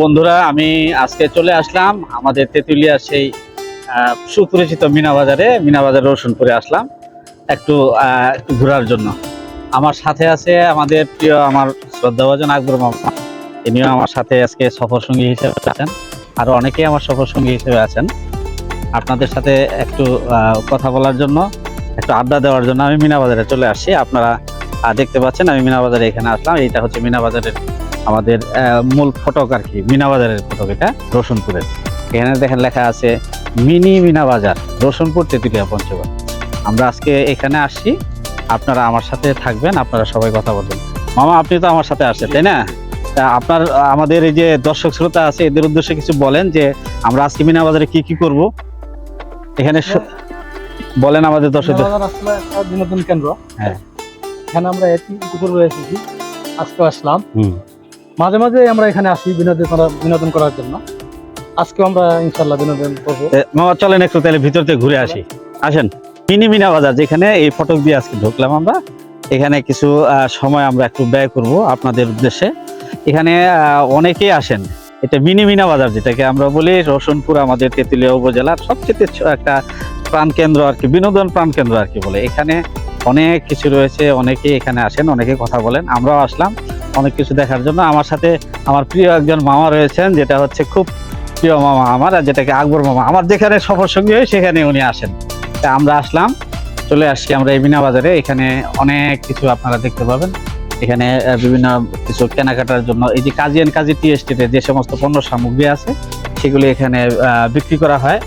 বন্ধুরা, আমি আজকে চলে আসলাম আমাদের তেঁতুলিয়ার সেই সুপরিচিত মিনা বাজারে। মিনা বাজার রসুনপুরে আসলাম একটু একটু ঘোরার জন্য। আমার সাথে আছে আমাদের প্রিয়, আমার শ্রদ্ধাভাজন আকবর মামা তিনিও আমার সাথে আজকে সফর সঙ্গী হিসেবে আছেন। আরও অনেকেই আমার সফর সঙ্গী হিসেবে আছেন। আপনাদের সাথে একটু কথা বলার জন্য, একটু আড্ডা দেওয়ার জন্য আমি মিনা বাজারে চলে আসছি। আপনারা দেখতে পাচ্ছেন আমি মিনা বাজারে এখানে আসলাম। এইটা হচ্ছে মিনা বাজারের আমাদের মূল ফটক আর কি মিনা বাজারের ফটক এটা রসুনপুরের। এখানে দেখেন লেখা আছে মিনি মিনা বাজার রসুনপুর তেঁতুলিয়া পঞ্চগড়। আমরা আজকে এখানে আসছি আপনারা আমার সাথে থাকবেন আপনারা সবাই কথা বলবেন। মামা আপনি তো আমার সাথে আসছেন তাই না? তা আপনার আমাদের এই যে দর্শক শ্রোতা আছে এদের উদ্দেশ্যে কিছু বলেন যে আমরা আজকে মিনা বাজারে কি কি করব? এখানে বলেন আমাদের দর্শকদের। বিনোদন কেন্দ্র। হ্যাঁ। এখানে আমরা উপরে এসেছি। আজকে আসলাম। মাঝে মাঝে আমরা এখানে আসি বিনোদন বিনোদন করার জন্য। আজকে আমরা ইনশাল্লাহ বিনোদন করব। মামা, চলেন একটু তাহলে ভিতর থেকে ঘুরে আসি। আসেন, মিনি মিনা বাজার, যেখানে এই ফটক দিয়ে আজকে ঢুকলাম আমরা। এখানে কিছু সময় আমরা একটু ব্যয় করব আপনাদের উদ্দেশ্যে। এখানে অনেকেই আসেন। এটা মিনি মিনা বাজার, যেটাকে আমরা বলি রসুনপুর, আমাদের তেঁতুলিয়া উপজেলার সবচেয়ে একটা প্রাণকেন্দ্র আর কি, বিনোদন প্রাণকেন্দ্র আর কি বলে। এখানে অনেক কিছু রয়েছে, অনেকেই এখানে আসেন, অনেকে কথা বলেন। আমরাও আসলাম। অনেক কিছু দেখার জন্য। আমার সাথে আমার প্রিয় একজন মামা রয়েছেন, যেটা হচ্ছে খুব প্রিয় মামা আমার, আর যেটাকে আকবর মামা। আমার যেখানে সফর সঙ্গী হয়, সেখানে উনি আসেন। তা আমরা আসলাম, চলে আসছি আমরা এই মিনা বাজারে এখানে অনেক কিছু আপনারা দেখতে পাবেন। এখানে বিভিন্ন কিছু কেনাকাটার জন্য, এই যে কাজী এন্ড কাজী টি এস্টেটে যে সমস্ত পণ্য সামগ্রী আছে, সেগুলি এখানে বিক্রি করা হয়।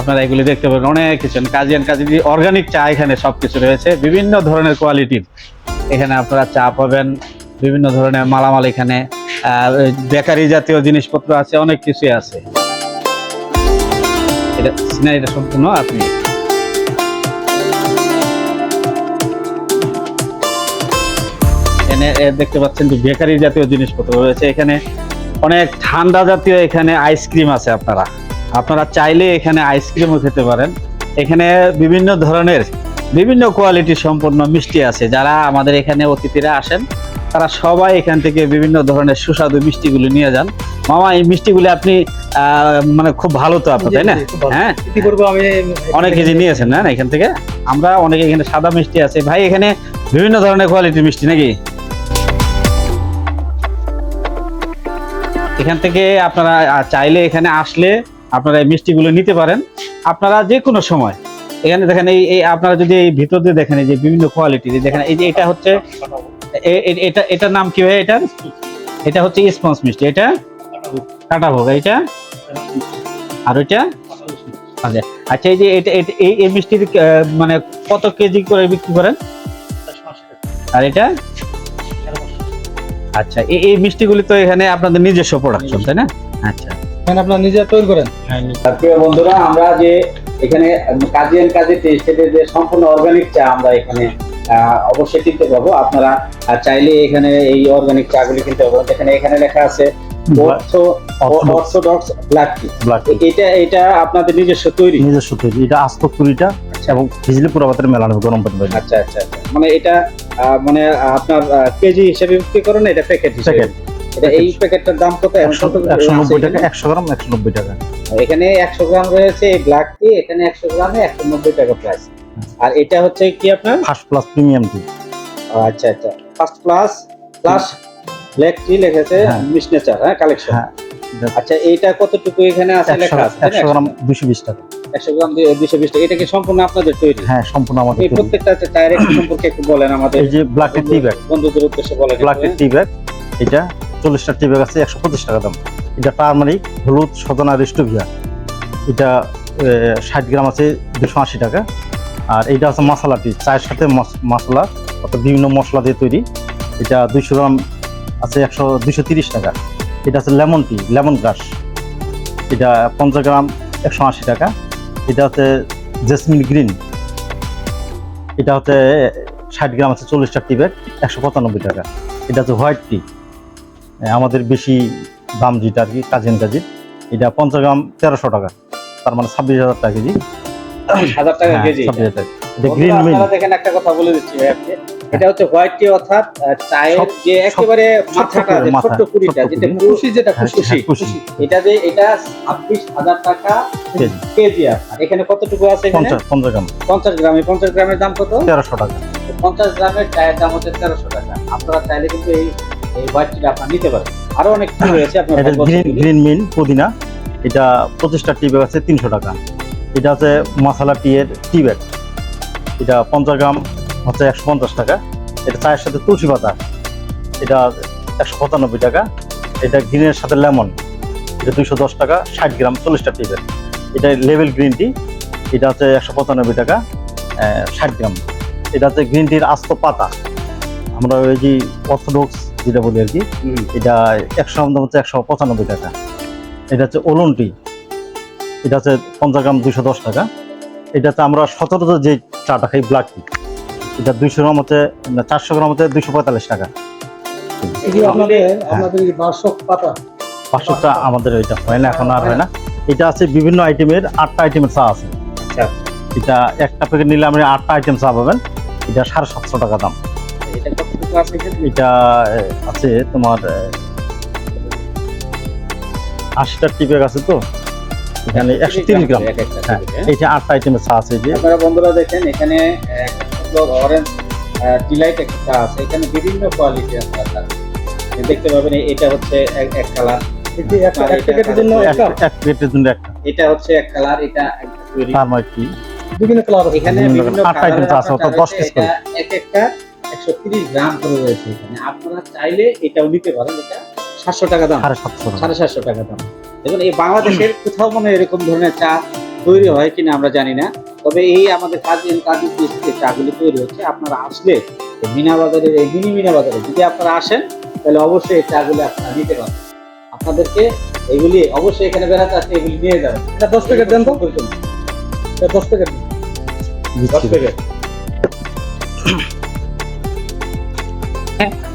আপনারা এগুলি দেখতে পাবেন, অনেক কিছু। কাজী এন্ড কাজী অর্গানিক চা এখানে সবকিছু রয়েছে। বিভিন্ন ধরনের কোয়ালিটির। এখানে আপনারা চা পাবেন, বিভিন্ন ধরনের মালামাল এখানে বেকারি জাতীয় জিনিসপত্র আছে, অনেক কিছুই আছে। সম্পূর্ণ আপনি। এখানে দেখতে পাচ্ছেন যে বেকারি জাতীয় জিনিসপত্র রয়েছে। এখানে অনেক ঠান্ডা জাতীয় এখানে আইসক্রিম আছে আপনারা। আপনারা চাইলে এখানে আইসক্রিমও খেতে পারেন। এখানে বিভিন্ন ধরনের বিভিন্ন কোয়ালিটি সম্পন্ন মিষ্টি আছে। যারা আমাদের এখানে অতিথিরা আসেন তারা সবাই এখান থেকে বিভিন্ন ধরনের সুস্বাদু মিষ্টিগুলো নিয়ে যান। মামা এই মিষ্টিগুলি আপনি মানে খুব ভালো তো আপনার তাই না। হ্যাঁ? অনেক কিছু নিয়েছেন না এখান থেকে? আমরা অনেক এখানে সাদা মিষ্টি আছে। ভাই এখানে বিভিন্ন ধরনের কোয়ালিটির মিষ্টি নাকি? এখান থেকে আপনারা চাইলে এখানে আসলে আপনারা এই মিষ্টিগুলো নিতে পারেন। আপনারা যে কোনো সময় এখানে দেখেন এই এই আপনারা যদি এই ভিতর দিয়ে দেখেন এই যে বিভিন্ন কোয়ালিটির দেখেন এই যে এটা হচ্ছে এটা এটার নাম কি হয় এটা? এটা হচ্ছে স্পঞ্জ মিষ্টি এটা? কাটা ভোগ এটা আর ওইটা? আচ্ছা আচ্ছা এই যে এটা এটা- এই এই মিষ্টির মানে কত কেজি করে বিক্রি করেন? আর এটা? আচ্ছা এই এই মিষ্টিগুলি তো এখানে আপনাদের নিজস্ব প্রোডাকশন তাই না? আচ্ছা। এখানে আপনারা নিজে তৈরি করেন? প্রিয় বন্ধুরা আমরা যে এখানে কাজী এন্ড কাজী টেস্টের যে সম্পূর্ণ অর্গানিক চা আমরা এখানে অবশ্যই কিনতে পাবো। আপনারা চাইলে এখানে এই অর্গানিক চা গুলি কিনতে পারবেন। যেখানে এখানে লেখা আছে অর্থোডক্স ব্ল্যাক টি এটা এটা আপনাদের নিজস্ব তৈরি। নিজস্ব তৈরি। এটা আস্ত কুড়িটা এবং ভিজলি মেলানো গরম পানি আচ্ছা আচ্ছা আচ্ছা। মানে এটা আহ, মানে আপনার কেজি হিসেবে বিক্রি করেন এটা প্যাকেট হিসেবে? প্যাকেট। এটা এই প্যাকেটটার দাম কত? এখন একশো কত একশো নব্বই আছে টাকা এখানে? একশো গ্রাম একশো নব্বই টাকা। এখানে একশো গ্রাম রয়েছে এই ব্ল্যাক টি এখানে একশো গ্রামে একশো নব্বই টাকা প্রাইস আর এটা হচ্ছে কি আপনার? ফার্স্ট প্লাস প্রিমিয়াম টি আচ্ছা আচ্ছা। First class plus black tea লিখেছে হ্যাঁ। মিশনেচার হ্যাঁ কালেকশন হ্যাঁ। আচ্ছা এইটা কতটুকু এখানে আছে লেখা আছে? একশো গ্রাম দুশো বিশ টাকা। গ্রাম এটা কি সম্পূর্ণ আপনাদের তৈরি? হ্যাঁ সম্পূর্ণ আমাদের এই প্রত্যেকটা সম্পর্কে একটু বলেন আমাদের। এই যে ব্ল্যাক টি ব্যাগ বন্ধুদের উদ্দেশ্যে বলেন ব্ল্যাক টি ব্যাগ এটা চল্লিশটা টি ব্যাগ আছে, একশো পঁচিশ টাকা দাম। এটা টার্মারিক হলুদ সদনা রেস্টোভিয়া। এটা ষাট গ্রাম আছে, দুশো আশি টাকা। আর এটা আছে মশলা টি চায়ের সাথে মশলা, অর্থাৎ বিভিন্ন মশলা দিয়ে তৈরি। এটা দুইশো গ্রাম আছে, একশো দুশো তিরিশ টাকা। এটা আছে লেমন টি, লেমন গ্রাস। এটা পঞ্চাশ গ্রাম, একশো আশি টাকা। এটা হচ্ছে জেসমিন গ্রিন। এটা হচ্ছে, ষাট গ্রাম আছে, চল্লিশটা টি ব্যাগ একশো পঁচানব্বই টাকা। এটা হচ্ছে হোয়াইট টি। আমাদের বেশি দাম যেটা আর কি কাজিন কাজির এটা পঞ্চাশ গ্রাম তেরোশো টাকা তার মানে ছাব্বিশ হাজার টাকা কেজি। হাজার টাকা হ্যাঁ, কেজি। ছাব্বিশ হাজার এটা গ্রিন মিল। দেখেন একটা কথা বলে দিচ্ছি ভাই আপনি এটা হচ্ছে হোয়াইট টি অর্থাৎ চায়ের যে একেবারে মাথাটা যে ছোট্ট কুড়িটা যেটা খুশি যেটা খুশি। খুশি, খুশি। এটা যে টাকা কেজি। কেজি আপনার এখানে কতটুকু আছে এখানে? পঞ্চাশ পঞ্চাশ গ্রাম। পঞ্চাশ পঞ্চাশ গ্রামের দাম কত? তেরোশো টাকা। পঞ্চাশ গ্রামের চায়ের দাম হচ্ছে তেরোশো টাকা। আপনারা চাইলে কিন্তু এই এই হোয়াইট টিটা আপনার নিতে পারেন। আরও অনেক কি রয়েছে আপনার গ্রিন গ্রিন মিন পুদিনা। এটা পঁচিশটা টি ব্যাগ আছে তিনশো টাকা। এটা আছে মশলা টি এর টি ব্যাগ। এটা পঞ্চাশ গ্রাম হচ্ছে একশো পঞ্চাশ টাকা। এটা চায়ের সাথে তুলসী পাতা। এটা একশো পঁচানব্বই টাকা। এটা গ্রিনের সাথে লেমন। এটা দুইশো দশ টাকা ষাট গ্রাম চল্লিশটা টি ব্যাগ। এটা লেভেল গ্রিন টি। এটা হচ্ছে একশো পঁচানব্বই টাকা ষাট গ্রাম। এটা হচ্ছে গ্রিন টির আস্ত পাতা। আমরা ওই যে অর্থোডক্স যেটা বলি আর কি এটা একশো দাম হচ্ছে একশো পঁচানব্বই টাকা। এটা হচ্ছে ওলন টি এটা হচ্ছে পঞ্চাশ গ্রাম দুশো দশ টাকা। এটা হচ্ছে আমরা সচরাচর যে চাটা খাই ব্ল্যাক টি এটা দুইশো গ্রাম হচ্ছে চারশো গ্রাম হচ্ছে দুইশো পঁয়তাল্লিশ টাকা। পাতা। পাঁচশোটা আমাদের ওইটা হয় না এখন আর হয় না। এটা আছে বিভিন্ন আইটেমের আটটা আইটেমের চা আছে। আচ্ছা। এটা একটা প্যাকেট নিলে আপনি আটটা আইটেম চা পাবেন। এটা সাড়ে সাতশো টাকা দাম। এটা আছে এটা আছে তোমার আশিটা টিপেক আছে তো? এখানে একশো তিরিশ গ্রাম। একটা হ্যাঁ। আটটা আইটেমের চা আছে যে। আপনারা বন্ধুরা দেখেন এখানে অরেঞ্জ ডিলাইট একটা চা আছে। এখানে বিভিন্ন কোয়ালিটি পাবেন। দেখতে পাবেন এটা হচ্ছে এক কালার এটি এটা হচ্ছে এক কালার এটা একটা তৈরি বিভিন্ন কালার এখানে বিভিন্ন আটটা চা আছে, দশ করে। এক একটা একশো তিরিশ গ্রাম করে রয়েছে এখানে। আপনারা চাইলে এটাও নিতে পারেন এটা সাতশো টাকা দাম। সাড়ে সাতশো টাকা। সাড়ে সাতশো টাকা দাম। দেখুন এই বাংলাদেশের কোথাও মনে এরকম ধরনের চা তৈরি হয় কিনা আমরা জানি না। তবে এই আমাদের কাজী কাজী যে চাগুলি তৈরি হচ্ছে। আপনারা আসলে মিনা বাজারের এই মিনি মিনা বাজারে যদি আপনারা আসেন তাহলে অবশ্যই এই চাগুলি আপনারা নিতে পারেন আপনাদেরকে এগুলি অবশ্যই এখানে বেড়াতে আসলে এগুলি নিয়ে যাবেন। এটা দশ প্যাকেট দেন তো। এটা দশ প্যাকেট দিন। দশ প্যাকেট।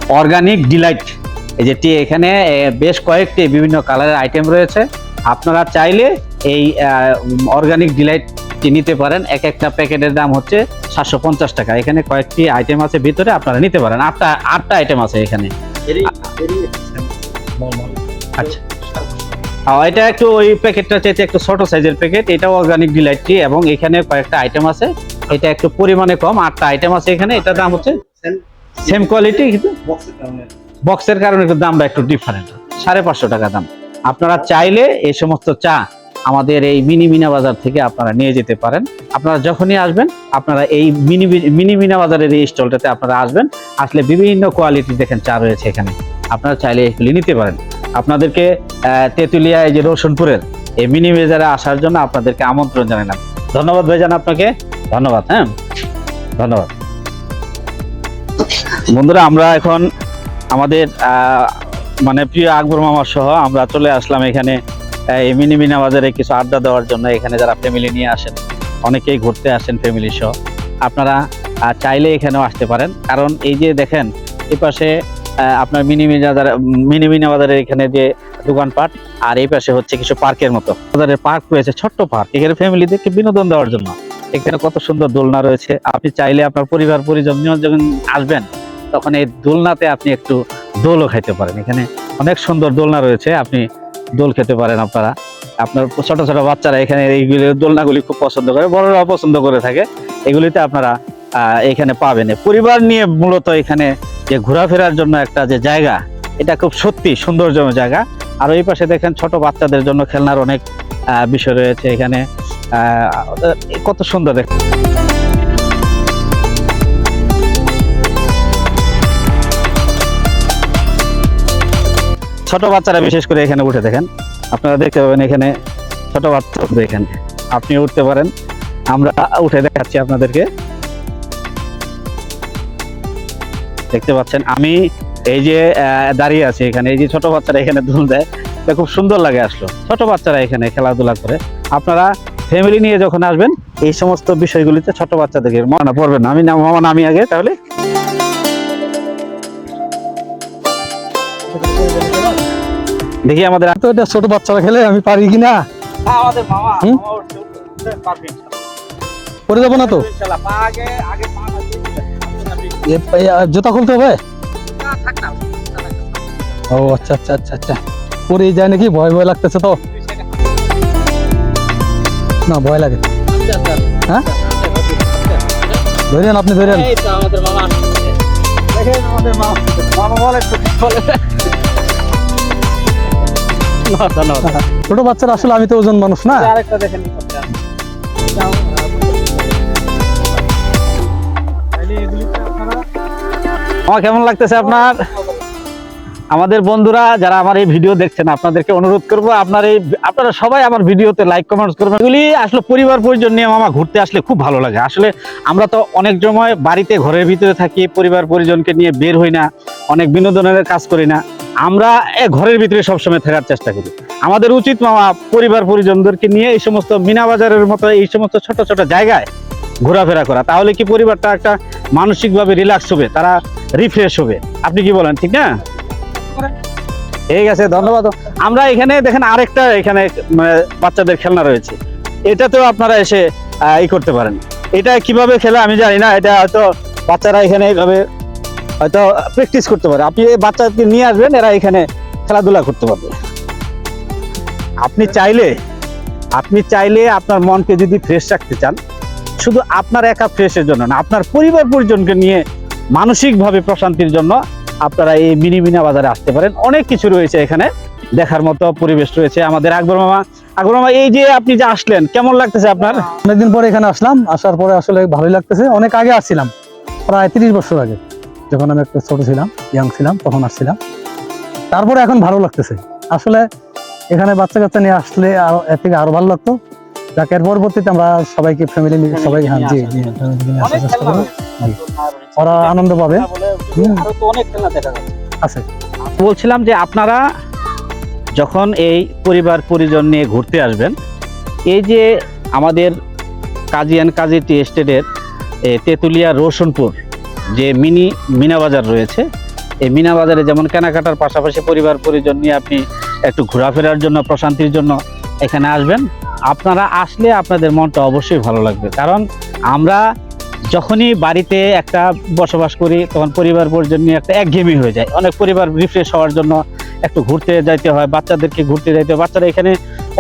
Organic Deloitte. এই যেটি এখানে বেশ কয়েকটি বিভিন্ন কালারের আইটেম রয়েছে। আপনারা চাইলে এই অর্গানিক ডিলাইটটি নিতে পারেন। এক একটা প্যাকেটের দাম হচ্ছে সাতশো পঞ্চাশ টাকা। এখানে কয়েকটি আইটেম আছে ভিতরে আপনারা নিতে পারেন। আটটা আটটা আইটেম আছে এখানে। আচ্ছা। এটা একটু ওই প্যাকেটটা চাইতে একটু ছোট সাইজের প্যাকেট। এটাও অর্গানিক ডিলাইটটি এবং এখানে কয়েকটা আইটেম আছে। এটা একটু পরিমাণে কম। আটটা আইটেম আছে এখানে। এটার দাম হচ্ছে সেম কোয়ালিটি কিন্তু বক্সের কারণে। একটু দামটা একটু ডিফারেন্ট সাড়ে পাঁচশো টাকা দাম। আপনারা চাইলে এই সমস্ত চা আমাদের এই মিনি মিনা বাজার থেকে আপনারা নিয়ে যেতে পারেন। আপনারা যখনই আসবেন আপনারা এই মিনি মিনি মিনা বাজারের এই স্টলটাতে আপনারা আসবেন। আসলে বিভিন্ন কোয়ালিটি দেখেন চা রয়েছে এখানে। আপনারা চাইলে এগুলি নিতে পারেন। আপনাদেরকে তেঁতুলিয়া এই যে রোশনপুরের এই মিনি বাজারে আসার জন্য আপনাদেরকে আমন্ত্রণ জানালাম। ধন্যবাদ ভাইজান আপনাকে। ধন্যবাদ হ্যাঁ? ধন্যবাদ। বন্ধুরা আমরা এখন আমাদের মানে প্রিয় আকবর মামার সহ আমরা চলে আসলাম এখানে মিনি মিনা বাজারে কিছু আড্ডা দেওয়ার জন্য। এখানে যারা ফ্যামিলি নিয়ে আসেন অনেকেই ঘুরতে আসেন ফ্যামিলি সহ। আপনারা চাইলে এখানেও আসতে পারেন। কারণ এই যে দেখেন এই পাশে আহ, আপনার মিনি মিনা বাজার মিনি মিনা বাজারের এখানে যে দোকানপাট আর এই পাশে হচ্ছে কিছু পার্কের মতো। বাজারের পার্ক রয়েছে ছোট্ট পার্ক এখানে ফ্যামিলিদেরকে বিনোদন দেওয়ার জন্য। এখানে কত সুন্দর দোলনা রয়েছে। আপনি চাইলে আপনার পরিবার, পরিজন যখন আসবেন, তখন এই দোলনাতে আপনি একটু দোলও খাইতে পারেন। এখানে অনেক সুন্দর দোলনা রয়েছে, আপনি দোল খেতে পারেন আপনারা। আপনার ছোট ছোট বাচ্চারা এখানে এইগুলি দোলনাগুলি খুব পছন্দ করে, বড়রাও পছন্দ করে থাকে। এগুলিতে আপনারা এখানে পাবেন। পরিবার নিয়ে মূলত এখানে যে ঘোরাফেরার জন্য একটা যে জায়গা, এটা খুব সত্যি সৌন্দর্যময় জায়গা। আর ওই পাশে দেখেন ছোট বাচ্চাদের জন্য খেলনার অনেক বিষয় রয়েছে এখানে। কত সুন্দর দেখ ছোট বাচ্চারা বিশেষ করে এখানে উঠে দেখেন। আপনারা দেখতে পাবেন এখানে ছোট বাচ্চা উঠবে আপনি উঠতে পারেন। আমরা উঠে দেখাচ্ছি আপনাদেরকে। দেখতে পাচ্ছেন, আমি এই যে দাঁড়িয়ে আছি এখানে। এই যে ছোট বাচ্চারা এখানে দুল দেয় খুব সুন্দর লাগে আসলো। ছোট বাচ্চারা এখানে খেলাধুলা করে। আপনারা ফ্যামিলি নিয়ে যখন আসবেন এই সমস্ত বিষয়গুলিতে ছোট বাচ্চাদেরকে মনে পড়বেন আমি না মামা নামি আগে তাহলে? দেখি আমাদের তো এটা ছোট বাচ্চারা খেলে আমি পারি কিনা আমাদের মামা পরে যাব না তো? জুতা খুলতে হবে? না, না। ও আচ্ছা আচ্ছা আচ্ছা আচ্ছা। পরে যায় নাকি? ভয় ভয় লাগতেছে তো। না ভয় লাগে আচ্ছা, আচ্ছা। হ্যাঁ? আচ্ছা, ধরেন আপনি ধরেন আমাদের মামা দেখেন আমাদের মামা মামা বলে বলে না, না, না, না। ছোট বাচ্চারা আসলে আমি তো ওজন মানুষ না আরেকটা দেখেন। আমার কেমন লাগতেছে আপনার আমাদের বন্ধুরা, যারা আমার এই ভিডিও দেখছেন, আপনাদেরকে অনুরোধ করব, আপনার এই আপনারা সবাই আমার ভিডিওতে লাইক কমেন্টস করবেন। এগুলি আসলে পরিবার পরিজন নিয়ে মামা ঘুরতে আসলে খুব ভালো লাগে। আসলে আমরা তো অনেক সময় বাড়িতে ঘরের ভিতরে থাকি, পরিবার পরিজনকে নিয়ে বের হই না, অনেক বিনোদনের কাজ করি না। আমরা ঘরের ভিতরে সবসময় থাকার চেষ্টা করি। আমাদের উচিত মামা পরিবার পরিজনদেরকে নিয়ে এই সমস্ত মিনা বাজারের মতো, এই সমস্ত ছোট ছোট জায়গায় ঘোরাফেরা করা। তাহলে কি পরিবারটা একটা মানসিকভাবে রিল্যাক্স হবে, তারা রিফ্রেশ হবে। আপনি কি বলেন, ঠিক না? ঠিক আছে, ধন্যবাদ। আমরা এখানে দেখেন আরেকটা এখানে বাচ্চাদের খেলনা রয়েছে। এটাতেও আপনারা এসে ই করতে পারেন। এটা কীভাবে খেলে আমি জানি না, এটা হয়তো বাচ্চারা এখানে এইভাবে হয়তো প্র্যাকটিস করতে পারে। আপনি বাচ্চাকে নিয়ে আসবেন, এরা এখানে খেলাধুলা করতে পারবে। আপনি চাইলে আপনি চাইলে আপনার মনকে যদি ফ্রেশ রাখতে চান, শুধু আপনার একা ফ্রেশের জন্য না, আপনার পরিবার পরিজনকে নিয়ে মানসিকভাবে প্রশান্তির জন্য আপনারা এই মিনি মিনা বাজারে আসতে পারেন। অনেক কিছু রয়েছে এখানে। দেখার মতো পরিবেশ রয়েছে আমাদের আকবর মামা। আকবর মামা এই যে আপনি যে আসলেন কেমন লাগতেছে আপনার? অনেকদিন পরে এখানে আসলাম। আসার পরে আসলে ভালোই লাগতেছে। অনেক আগে আসছিলাম প্রায় তিরিশ বছর আগে। যখন আমি একটু ছোট ছিলাম ইয়াং ছিলাম তখন আসছিলাম। তারপরে এখন ভালো লাগতেছে। আসলে এখানে বাচ্চা কাচ্চা নিয়ে আসলে আরও এর থেকে আরও ভালো লাগতো। যাকে এর পরবর্তীতে আমরা সবাইকে ফ্যামিলি নিয়ে সবাই হ্যাঁ জি জি family নিয়ে চেষ্টা করব ওরা আনন্দ পাবে হুম। আছে। বলছিলাম যে আপনারা যখন এই পরিবার পরিজন নিয়ে ঘুরতে আসবেন এই যে আমাদের কাজী অ্যান্ড কাজী টি এস্টেটের তেঁতুলিয়া রোশনপুর যে মিনি মিনা বাজার রয়েছে এই মিনা বাজারে যেমন কেনাকাটার পাশাপাশি পরিবার পরিজন নিয়ে আপনি একটু ঘোরাফেরার জন্য প্রশান্তির জন্য এখানে আসবেন। আপনারা আসলে আপনাদের মনটা অবশ্যই ভালো লাগবে। কারণ আমরা যখনই বাড়িতে একটা বসবাস করি, তখন পরিবার পরিজন একটা একঘেয়েমি হয়ে যায়। অনেক পরিবার রিফ্রেশ হওয়ার জন্য একটু ঘুরতে যাইতে হয়, বাচ্চাদেরকে ঘুরতে যাইতে হয়। বাচ্চারা এখানে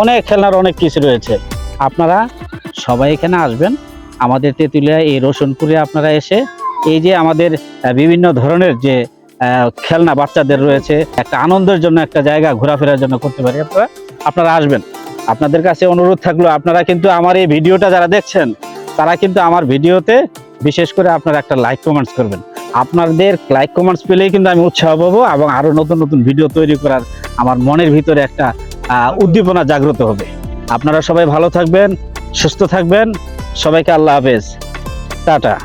অনেক খেলনার অনেক কিছু রয়েছে। আপনারা সবাই এখানে আসবেন। আমাদের তেঁতুলিয়া এই রোশনপুরে আপনারা এসে এই যে আমাদের বিভিন্ন ধরনের যে খেলনা বাচ্চাদের রয়েছে, একটা আনন্দের জন্য একটা জায়গা ঘোরাফেরার জন্য করতে পারি। আপনারা আপনারা আসবেন। আপনাদের কাছে অনুরোধ থাকল, আপনারা কিন্তু আমার এই ভিডিওটা যারা দেখছেন তারা কিন্তু আমার ভিডিওতে বিশেষ করে আপনারা একটা লাইক কমেন্টস করবেন। আপনাদের লাইক কমেন্টস পেলেই কিন্তু আমি উৎসাহ পাবো এবং আরও নতুন নতুন ভিডিও তৈরি করার আমার মনের ভিতরে একটা উদ্দীপনা জাগ্রত হবে। আপনারা সবাই ভালো থাকবেন, সুস্থ থাকবেন। সবাইকে আল্লাহ হাফেজ। টাটা।